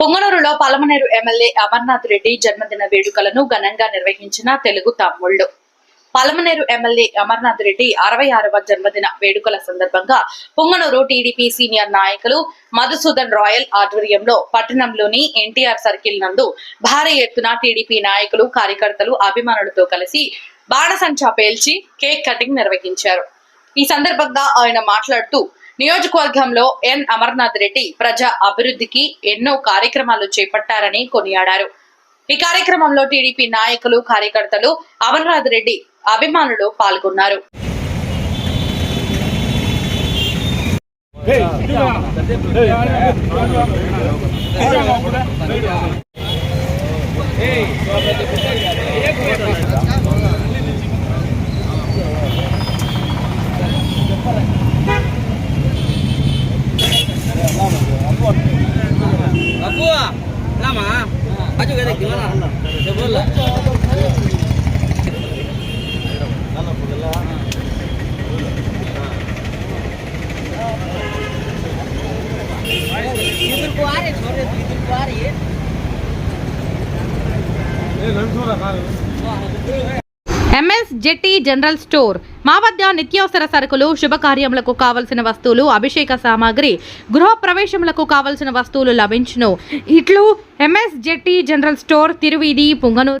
పొంగనూరులో Palamaner MLA Amarnath Reddy జన్మదిన వేడుకలను ఘనంగా నిర్వహించిన తెలుగు తమ్ముళ్ళు పలమనేరు ఎమ్మెల్యే అమర్నాథ్ రెడ్డి అరవై ఆరవ జన్మదిన వేడుకల సందర్భంగా పొంగనూరు టీడీపీ సీనియర్ నాయకులు మధుసూదన్ రాయల్ ఆధ్వర్యంలో పట్టణంలోని ఎన్టీఆర్ సర్కిల్ నందు భారీ ఎత్తున టీడీపీ నాయకులు కార్యకర్తలు అభిమానులతో కలిసి బాణసంచా పేల్చి కేక్ కటింగ్ నిర్వహించారు. ఈ సందర్భంగా ఆయన మాట్లాడుతూ నియోజకవర్గంలో ఎన్ అమర్నాథ్ రెడ్డి ప్రజా అభివృద్ధికి ఎన్నో కార్యక్రమాలు చేపట్టారని కొనియాడారు ఈ కార్యక్రమంలో టీడీపీ నాయకులు కార్యకర్తలు అమర్నాథ్ రెడ్డి అభిమానులు పాల్గొన్నారు Hey! लामा बाजू का देखती ना जो बोल इधर को आ रहे छोरे इधर को आ रही है ఎంఎస్ జెట్టి జనరల్ స్టోర్ మా వద్ద నిత్యావసర సరుకులు శుభకార్యములకు కావలసిన వస్తువులు అభిషేక సామాగ్రి గృహ ప్రవేశములకు కావలసిన వస్తువులు లభించును. ఇట్లు M S Jetti general store Tiruveedhi Punganur.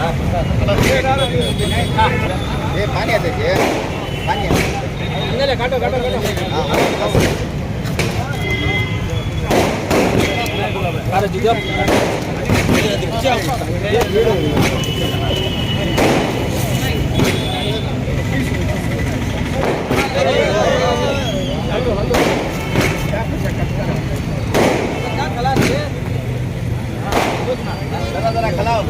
ये पानी आते ये पानी अंदर काटो काटो काटो अरे जीजा जरा जरा खिलाओ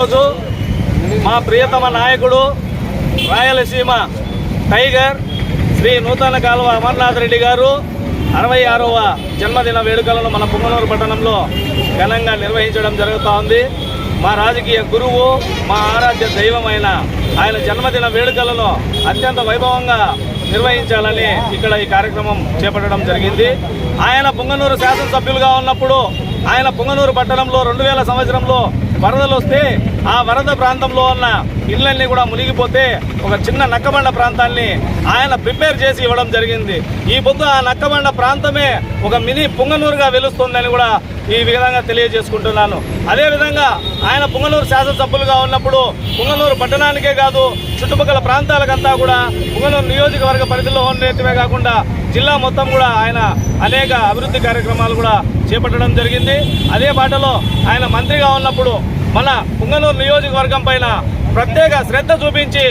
రోజు మా ప్రియతమ నాయకుడు రాయలసీమ టైగర్ శ్రీ నూతన కాలువ అమర్నాథ్ రెడ్డి గారు అరవై ఆరవ జన్మదిన వేడుకలను మన పుంగనూరు పట్టణంలో ఘనంగా నిర్వహించడం జరుగుతూ ఉంది. మా రాజకీయ గురువు మా ఆరాధ్య దైవమైన ఆయన జన్మదిన వేడుకలను అత్యంత వైభవంగా నిర్వహించాలని ఇక్కడ ఈ కార్యక్రమం చేపట్టడం జరిగింది. ఆయన పుంగనూరు శాసనసభ్యులుగా ఉన్నప్పుడు ఆయన పుంగనూరు పట్టణంలో రెండు వేల సంవత్సరంలో వరదలు వస్తే ఆ వరద ప్రాంతంలో ఉన్న ఇళ్ళన్నీ కూడా మునిగిపోతే ఒక చిన్న నక్కబండ ప్రాంతాన్ని ఆయన ప్రిపేర్ చేసి ఇవ్వడం జరిగింది. ఈ పొద్దు ఆ నక్కబండ ప్రాంతమే ఒక మినీ పుంగనూరుగా వెలుస్తుందని కూడా ఈ విధంగా తెలియజేసుకుంటున్నాను. అదేవిధంగా ఆయన పుంగనూరు శాసనసభ్యులుగా ఉన్నప్పుడు పుంగనూరు పట్టణానికే కాదు చుట్టుపక్కల ప్రాంతాలకంతా కూడా పుంగనూరు నియోజకవర్గ పరిధిలో ఉండేటివే కాకుండా జిల్లా మొత్తం కూడా ఆయన అనేక అభివృద్ధి కార్యక్రమాలు కూడా చేపట్టడం జరిగింది. అదే బాటలో ఆయన మంత్రిగా ఉన్నప్పుడు మన పుంగనూరు నియోజకవర్గం పైన ప్రత్యేక శ్రద్ధ చూపించి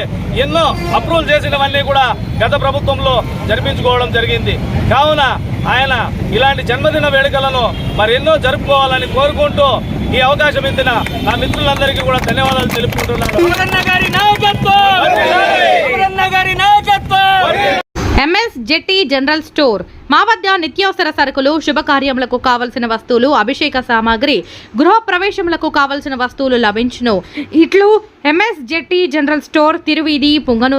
ఎన్నో అప్రూవల్ చేసినవన్నీ కూడా గత ప్రభుత్వంలో జరిపించుకోవడం జరిగింది. కావున ఆయన ఇలాంటి జన్మదిన వేడుకలను మరి ఎన్నో జరుపుకోవాలని కోరుకుంటూ ఈ అవకాశం ఇచ్చిన నా మిత్రులందరికీ కూడా ధన్యవాదాలు తెలుపుకుంటున్నాను. ఎంఎస్ జెట్టి జనరల్ స్టోర్ మా వద్ద నిత్యావసర సరుకులు శుభకార్యములకు కావలసిన వస్తువులు అభిషేక సామాగ్రి గృహ ప్రవేశములకు కావలసిన వస్తువులు లభించును. ఇట్లు M S Jetti general store Tiruveedhi Punganur